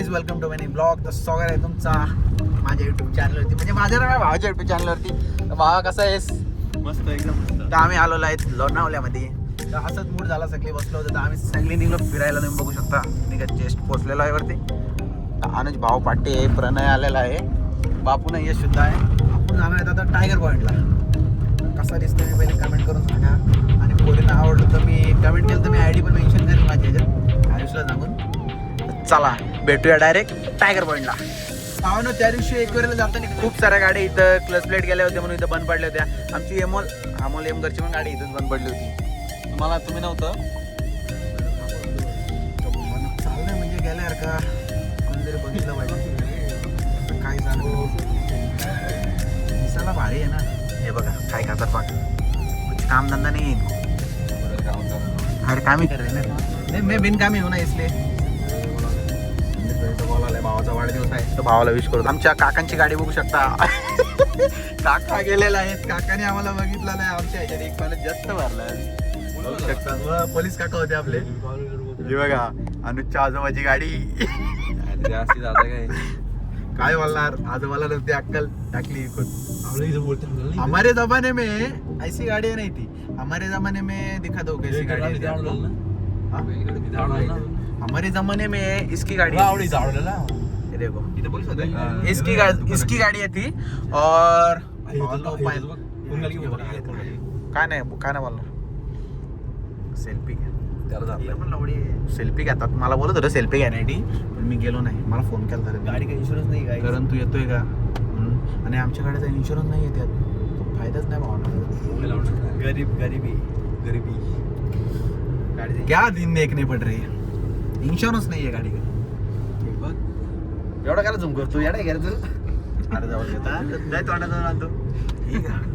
Guys welcome to many blog तर स्वागत आहे तुमचा माझ्या युट्यूब चॅनलवरती म्हणजे माझ्या नाही भावाच्या युट्यूब चॅनलवरती तर भावा कसा आहेस? मस्त एकदम मस्त. तर आम्ही आलेलो आहेत लोणावल्यामध्ये. तर असंच मूड झाला सगळे बसलो होतो. तर आम्ही सगळे निघलो फिरायला तुम्ही बघू शकता. मी का जस्ट पोचलेलो आहे वरती. अनुज भाऊ पाटे प्रणय आलेला आहे. बापू नाही यश सुद्धा आहे. आपण जाणार आहेत आता टायगर पॉईंटला कसा दिसतोय मी पहिले कमेंट करून सांगा. आणि पोरींना आवडलं तर मी कमेंट केलं तर मी आय डी पण मेन्शन करेन माझ्या ह्याच्यात आयुषला सांगून. चला भेटूया डायरेक्ट टायगर पॉईंटला पाहुणं त्या दिवशी एक वेळेला जाताना खूप साऱ्या गाड्या इथं क्लच प्लेट गेल्या होत्या म्हणून इथं बंद पडल्या होत्या. आमची एमोल अमोल एमगरची पण गाडी इथंच बंद पडली होती. तुम्हाला तुम्ही नव्हतं? चाललंय म्हणजे गेल्यावर का? कोणतरी बघितलं पाहिजे. काय सांगू दिसायला भारी आहे ना. हे बघा काय करतात बघ. कुछ काम धंदा नाही अरे काम ही कर रहे ना. नहीं मैं बिन काम ही ना इसलिए. आलाय भावाचा वाढदिवस आहे तर भावाला विश करतो. आमच्या काकांची गाडी बघू शकता. काका गेलेला आहेत. काकाने आम्हाला बघितलं नाही. आमच्या ह्याच्यात एक मला जास्त भरलाय बघू शकता. पोलीस काका होते आपले. हे बघा अनुजच्या आजोबाची गाडी. जास्ती जाता काय? काय बोलणार? आजोबाला नव्हती अक्कल टाकली हमारे जमाने में ऐसी गाड़ी नहीं थी हमारे जमाने में दिखा दो कैसी गाड़ी? हमारे जमाने में इसकी गाड़ी आवडी जावलेला देखो। इसकी गा, इसकी गाड़ी थी और काय नाही काय नाही बोलणार सेल्फी सेल्फी घेतात. मला बोलत होतं सेल्फी घेण्यासाठी पण मी गेलो नाही. मला फोन केला तर गाडी का इन्शुरन्स नाही काय कारण तू येतोय का? म्हणून. आणि आमच्या गाडीचा इन्शुरन्स नाही आहे त्यात. तो फायदाच नाही भावना गरीब गरिबी गरिबी. गाडी क्या दिन देखने पड रही इन्शुरन्स नाही आहे गाडी एवढा काय झुम करतो? येडा घ्या तू? अरे जाऊ. नाही तोंडात जाऊन आणतो. ठीक आहे.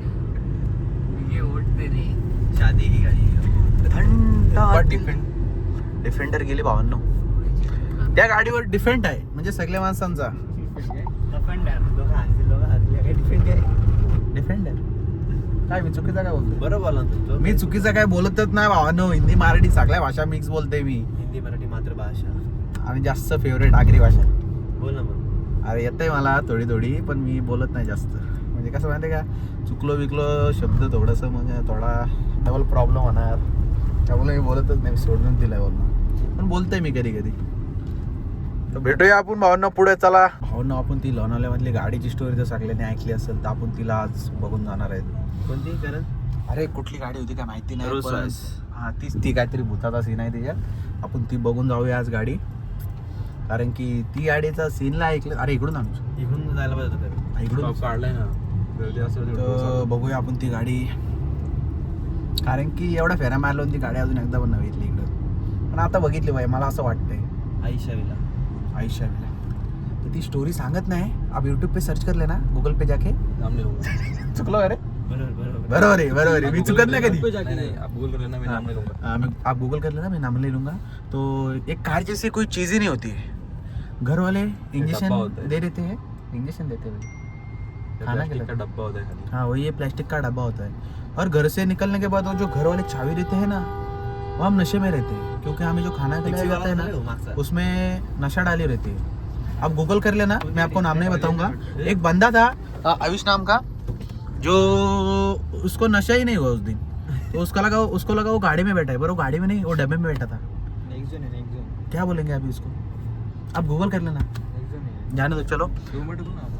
शादी की गाडी. थंड डिफेंडर गेली भावांनो त्या गाडीवर डिफेंड आहे. म्हणजे सगळ्या माणसांचा. डिफेंडर काय मी चुकीचा काय बोलतो बरं बोला ना तू मी चुकीचा काय बोलतच नाही भावांनो हिंदी मराठी सगळ्या भाषा मिक्स बोलते मी. हिंदी मराठी मातृभाषा. आणि जास्त फेवरेट आगरी भाषा. अरे येतंय मला थोडी थोडी पण मी बोलत नाही जास्त. म्हणजे कसं माहिती का चुकलो विकलो शब्द थोडंसं म्हणजे थोडा डबल प्रॉब्लेम होणार. त्यामुळे मी बोलतच नाही सोडून दिलाय बोलणं. पण बोलतोय मी कधी कधी तर भेटूया आपण भावना पुढे चला. भावना आपण ती लोणावल्यामधली गाडीची स्टोरी जर सगळ्यांनी ऐकली असेल तर आपण तिला आज बघून जाणार आहेत. कोणती? कारण? अरे कुठली गाडी होती काय माहिती नाही. हा तीच ती काहीतरी भूताचा सीन आहे त्याच्यात. आपण ती बघून जाऊया आज गाडी. कारण की ती गाडीचा सीनला ऐकलं अरे इकडून आणू. इकडून जायला पाहिजे होतं इकडून. काढलाय ना. गर्दी असेल तर बघूया आपण ती गाडी. कारण की एवढ्या फेऱ्या मारल्या होती ती गाडी अजून एकदा पण बघितली इकडं. पण आता बघितली बाई मला असं वाटतंय. आईशावीला. आयुष्या तर ती स्टोरी सांगत नाही. आप यूट्यूब पे सर्च कर लेना गूगल पे जाके. चुकलो अरे बरोबर बरोबर. बरोबर आहे बरोबर आहे. मी चुकत नाही कधी. नहीं नहीं. आप गूगल मैं नहीं हाँ, मैं आप गूगल कर लेना मैं नाम ले लूंगा तो एक कार जैसी कोई चीज़ ही नहीं होती. घर वाले इंजेक्शन दे देते हैं। इंजेक्शन देते हैं। खाना का डब्बा होता है हाँ वही प्लास्टिक का डब्बा होता है। और घर से निकलने के बाद वो जो घर वाले चाबी देते हैं ना वो हम नशे में रहते हैं। क्योंकि हमें जो खाना खिलाया जाता है ना उसमें नशा डाली रहती है। आप गूगल कर लेना मैं आपको नाम नहीं बताऊँगा। एक बंदा था आयुष नाम का जो उसको नशा ही नहीं हुआ उस दिन। तो उसका लगा उसको लगा वो गाड़ी में बैठा है पर वो गाड़ी में नहीं वो डब्बे में बैठा था। क्या बोलेंगे अभी उसको? आप गूगल कर लेना। जोन दो चलो। दो मिनट रुको ना आप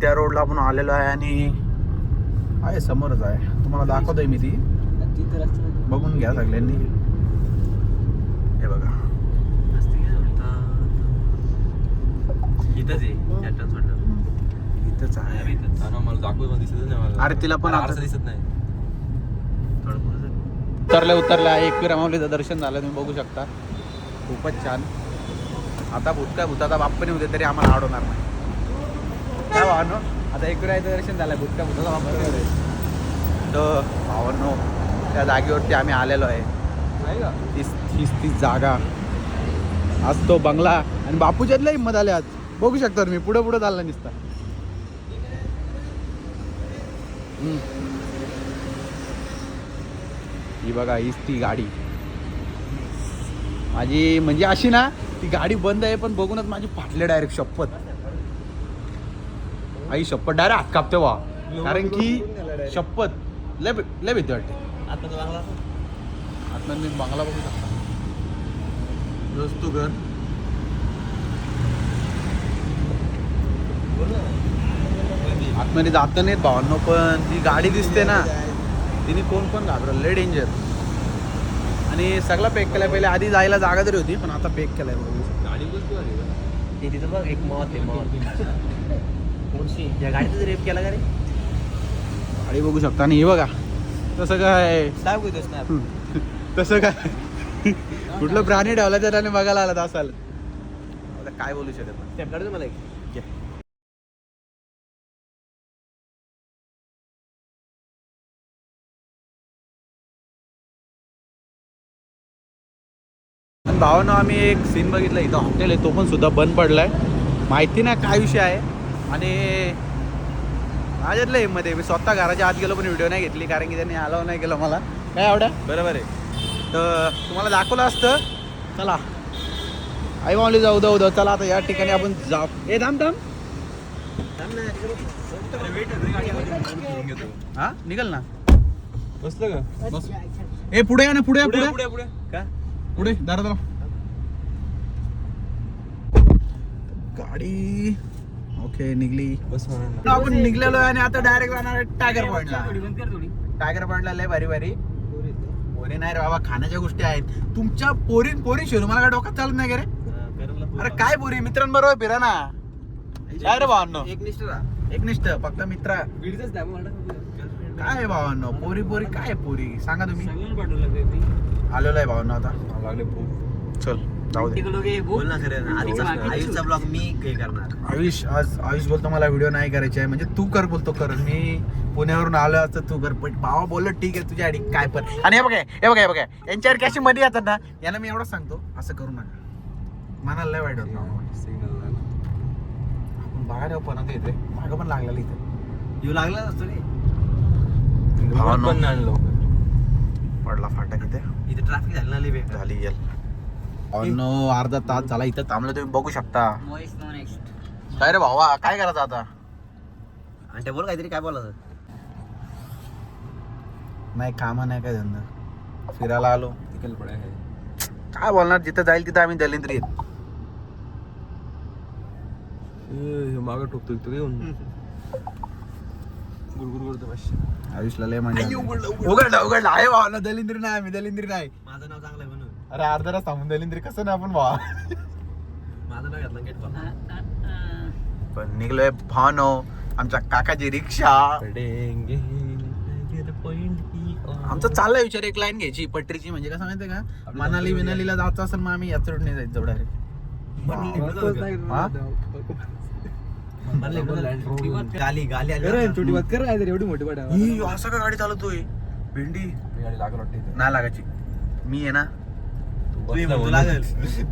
त्या रोडला आपण आलेलो आहे आणि आहे समोरच आहे. तुम्हाला दाखवतोय मी ती. बघून घ्या सगळ्यांनी. हे बघा. इथंच आहे अरे तिला पण दिसत नाही. उतरले उतरले आहे एकवीर माऊलीचं दर्शन झालं तुम्ही बघू शकता. खूपच छान. आता भूतका भूताचा बाप पण होते तरी आम्हाला अडवणार नाही. काय भावानो आता एकविरायचं दर्शन झालं भूतका भूताचा बाप होते तर भावांनो त्या जागेवरती आम्ही आलेलो आहे. तीस तीस तीस जागा. आज तो बंगला आणि बापूच्यातल्या हिंमत आले आज. बघू शकता तुम्ही पुढे पुढे चालला निसता. ही बघा हीच ती गाडी. माझी म्हणजे अशी ना ती गाडी बंद आहे पण बघूनच माझी फाटले डायरेक्ट शपथ. आई शपथ डायरेक्ट हात कापते वा कारण की शपथ लय लय भीती वाटते. आता मी बंगला बघू शकता. तू घर. आतमध्ये जात नाहीत भावांनो पण ती गाडी दिसते ना. तिने कोण पण घाबरल? लय डेंजर आणि सगळा पॅक केलाय. पहिले आधी जायला जागा तरी होती पण आता पॅक केलाय बघू. तिथं बघ एक मौत आहे मौत. कोणशी? या गाडीचं रेप केला का रे? गाडी बघू शकता. आणि हे बघा तसं काय? ना? तसं काय? कुठलं प्राणी ठेवला तर त्याने बघायला आला असाल. आता काय बोलू शकत काढतो मला एक. भावानं आम्ही एक सीन बघितला इथं हॉटेल आहे तो पण सुद्धा बंद पडलाय. माहिती नाही काय विषय आहे. आणि माझ्यातलं हिंमत मी स्वतः घराच्या आत गेलो पण व्हिडिओ नाही घेतली कारण की त्यांनी अलाव नाही केलं मला. काय आवड्या बरोबर आहे. तर तुम्हाला दाखवलं असतं. चला. आई माऊली जाऊ जाऊ जाऊ. चला आता या ठिकाणी आपण जाऊ. ए थांब थांब. हा? निघल ना. बसलं का? बस ए पुढे या ना पुढे पुढे पुढे. पुढे का? पुढे दारा दारा गाडी. ओके निघली. बस आपण निघलेलो आहे आणि आता डायरेक्ट जाणार आहे टायगर पॉइंटला टायगर पॉइंटला लय भारी भारी. पोरी नाही रे बाबा खाण्याच्या गोष्टी आहेत. तुमच्या पोरी पोरी शिरू. मला काय डोक्यात चालत नाही का रे अरे काय पोरी मित्रांबरोबर फिरा ना. काय रे भावांनो? एक निष्ठ राहा एकनिष्ठ फक्त मित्र. काय आहे भावांनो? पोरी पोरी काय पोरी? सांगा तुम्ही. आलेलो आहे भावांनो आता. लागले चल. जाऊ दे. बोल ना खरं आयुषचा ब्लॉग मी काही करणार. आयुष आज आयुष बोलतो मला व्हिडिओ नाही करायचे आहे. म्हणजे तू कर बोलतो कर. मी पुण्यावरून आलो असतं तू कर. पण भावा बोललो ठीक आहे तुझ्या आडी काय पण. आणि हे बघा हे बघा हे बघा. यांच्यावर कशी मध्ये येतात ना यांना मी एवढंच सांगतो असं करू नका. मनाला लय वाईट होत. आपण बाहेर पण आता येते मागं पण लागलेलं इथे. येऊ लागला नसतो रे भावांनो. पण आणलो पडला फाटक इथे. इथे ट्रॅफिक झालं ना लय बेकार. झाली येल. नो अर्धा तास झाला इथं थांबलं तुम्ही बघू शकता. काय रे भावा काय करायचं आता? आणि ते बोल काहीतरी काय बोलायचं? नाही काम नाही काय धंदा. फिरायला आलो. काय बोलणार जिथं जाईल तिथं आम्ही दलिंद्री. मागं ठोकतो तू येऊन. गुरगुर करतो पाचशे आयुषला लय म्हणजे उघडला उघडला. आहे भावा दलिंद्री नाही आम्ही दलिंद्री नाही. माझं नाव चांगलं आहे अरे अर्धा तास थांबून दलिंद्री कसं ना आपण भावा? माझं नाव घेतलं गेट पण निघलोय भानो आमच्या काकाची रिक्षा. आमचं चाललंय विचार एक लाईन घ्यायची. पटरीची म्हणजे कसं माहितीये का? मनाली विनालीला जायचं असेल मग आम्ही याच रोडने जायचं हा? गाली गाली छोटी बात कर रे एवढी मोठी वाटा ही असं का गाडी चालवतोय? भेंडी? गाडी लागल वाटते नाही लागायची. मी आहे ना तुम्ही म्हणतो लागेल.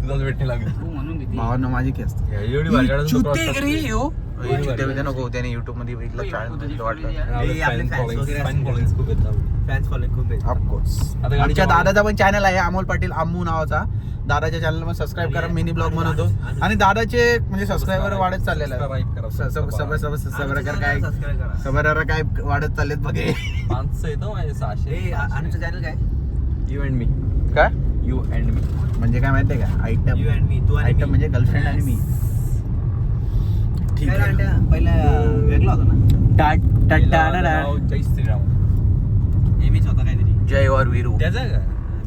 तुझाच भेट नाही लागेल. भावांना माझी की असते एवढी भारी गाडी असते, तो चुते वाटतं. घरी येऊ एवढी भारी चुते गाडी. नको त्याने युट्यूबमध्ये बघितलं चाळीस वाटलं हे आपले fans वगैरे असतील. फॅन्स फॉलोइंग खूप आहे ऑफकोर्स आता गाडीच्या आमच्या मागे- दादाचा पण चॅनल आहे अमोल पाटील अम्मू नावाचा. दादाच्या चॅनलमध्ये सबस्क्राईब करा मिनी ब्लॉग बनवतो आणि दादाचे म्हणजे सबस्क्रायबर वाढत चाललेलं Subscribe करा. आहे सब सब सब सबस्क्रायबर काय करा. सबस्क्रायबर काय वाढत चाललेत बघे. माणसं येतो माझे सहाशे. अनुचं चॅनल काय? यू अँड मी काय? यू अँड मी म्हणजे काय माहितीये का? आयटम यू अँड मी तू आणि आयटम मी. म्हणजे गर्लफ्रेंड आणि मी ठीक आहे? पहिला वेगळा होता ना? जय श्रीराम मीच होता काहीतरी. जय और वीरू त्याचा का?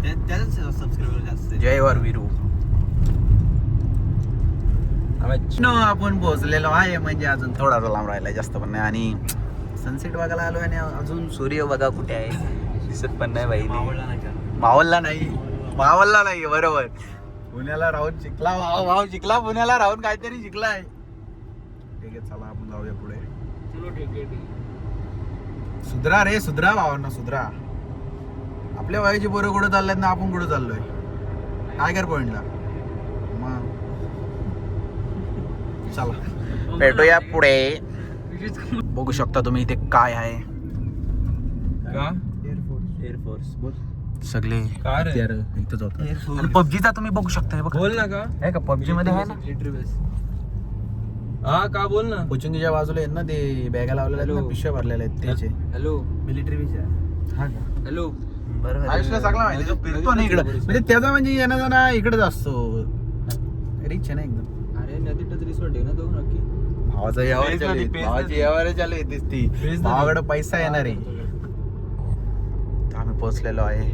त्याचाच सबस्क्राईबर जास्त आहे. जय और वीरू न आपण पोहोचलेलो आहे. म्हणजे अजून थोडासा लांब राहिला जास्त पण नाही. आणि सनसेट बघायला आलो आणि अजून सूर्य बघा कुठे आहे. दिसत पण नाही बाई. मावळला नाही का? मावलला नाही. मावलला नाही बरोबर. पुण्याला राहून शिकला भाव भाव शिकला पुण्याला राहून काहीतरी शिकलाय. ठीक आहे चला आपण जाऊया पुढे. सुधरा रे सुधरा भावांना सुधरा. आपल्या वयाची पोरं कुठं चालल्यात ना आपण कुठं चाललोय? टायगर पॉइंटला मग. चला. भेटूया पुढे. बघू शकता तुम्ही इथे काय आहे. का? एअरफोर्स बोल. सगळे काय रे? हत्यारं इथंच होतं आणि पबजीचा तुम्ही बघू शकता हे बघा. बोल ना का? आहे का पबजी मध्ये आहे ना? मिलिटरी बेस हा का बोल ना? कोचिंगच्या बाजूला आहेत ना ते बॅगा लावलेल्या आहेत ना हॅलो. पिशव्या भरलेल्या आहेत त्याचे. हॅलो मिलिटरी बेस हा का? हॅलो आयुषला चांगला माहिती तो फिरतो ना इकडं. म्हणजे त्याचा म्हणजे येणं जाणं इकडेच असतो. रिच आहे ना एकदम. अरे नदी टच रिसॉर्ट आहे ना तो नक्की. भावाचा यावर चालू आहे. भावाची. यावर चालू आहे तीच ती. भावाकडे पैसा येणार आहे. तर आम्ही पोहोचलेलो आहे.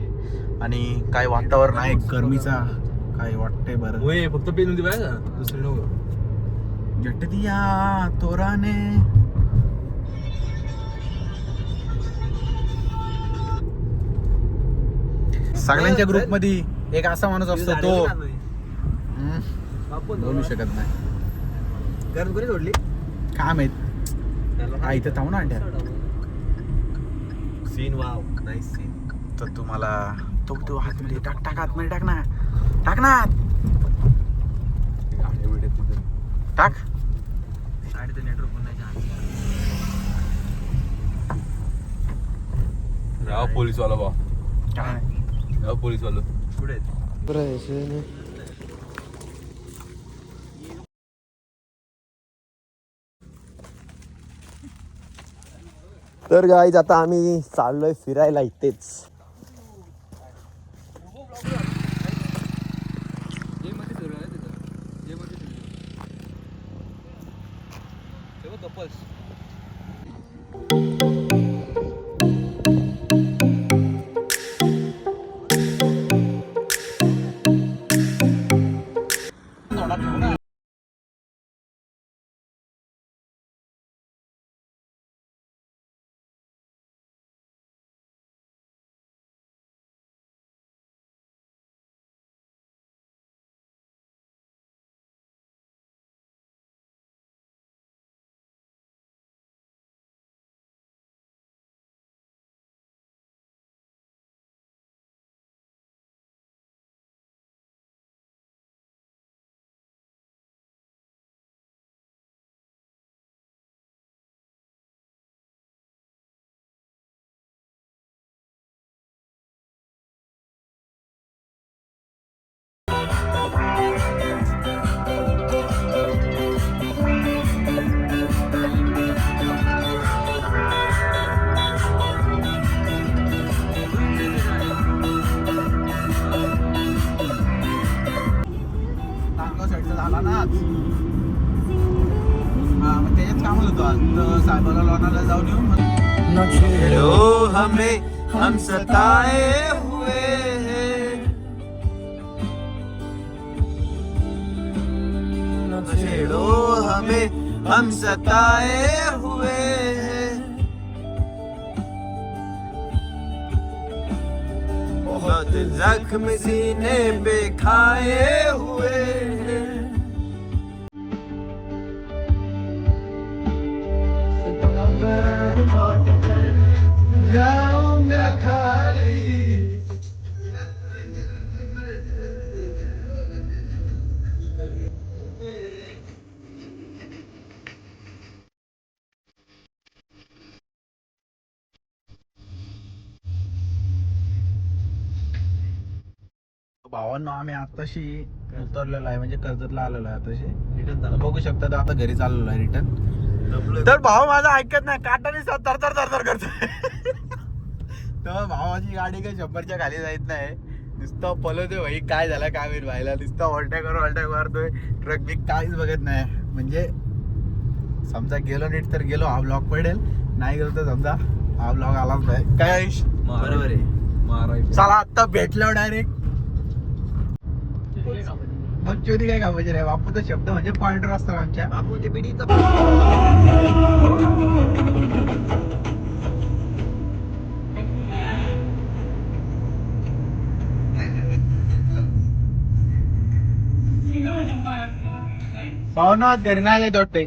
आणि काय वातावरण आहे गरमीचा काय वाटतंय बरं? होय फक्त पेज नदी बाहेर ना दुसरी नको. तोराने. सगळ्यांच्या ग्रुपमध्ये एक असा माणूस असतो तो. बोलू शकत नाही. गरज कोणी सोडली? काय माहीत? हा इथं थांब ना अंड्या सीन वाव. नाईस सीन तर तुम्हाला तो तो हातमध्ये टाक टाक आतमध्ये टाक ना टाक ना टाक. राव पोलीस वाला बा काय. राव पोलीस वाला कुठे आहेत? तर गाईज आता आम्ही चाललोय फिरायला इथेच साईडचा झाला ना आज. हा मग त्याच्यात कामच होतो आज. तर साहेबाला लोणाला जाऊन येऊ मग हमें हम सताए हुए हैं। छेड़ो हमें हम सताए हुए बहुत जख्म सीने पे खाए हुए हैं। भावांनो आम्ही आताशी उतरलेलो आहे म्हणजे कर्जतला आलेलो आहे आताशी रिटर्न बघू शकता तर आता घरी चाललेलो आहे रिटर्न तर भाऊ माझा ऐकत नाही काटाने तर तर तर तर करतोय. तर भावाची गाडी काही शंभरच्या खाली जात नाही. नुसतं पलवतोय भाई काय झालं काय माहीत व्हायला नुसतं ऑल्ट्या करून ऑल्ट्या मारतोय. ट्रक बिक काहीच बघत नाही. म्हणजे समजा गेलो नीट तर गेलो हा ब्लॉग पडेल. नाही गेलो तर समजा हा ब्लॉग आलाच नाही. काय आयुष? बरोबर आहे. चला आता भेटलो डायरेक्ट बच्चोदी काय कामाचे रे? बापूचा शब्द म्हणजे पॉइंटर असतात आमच्या. बापू ते बिडीचा पाहुणा नाही येत वाटतंय.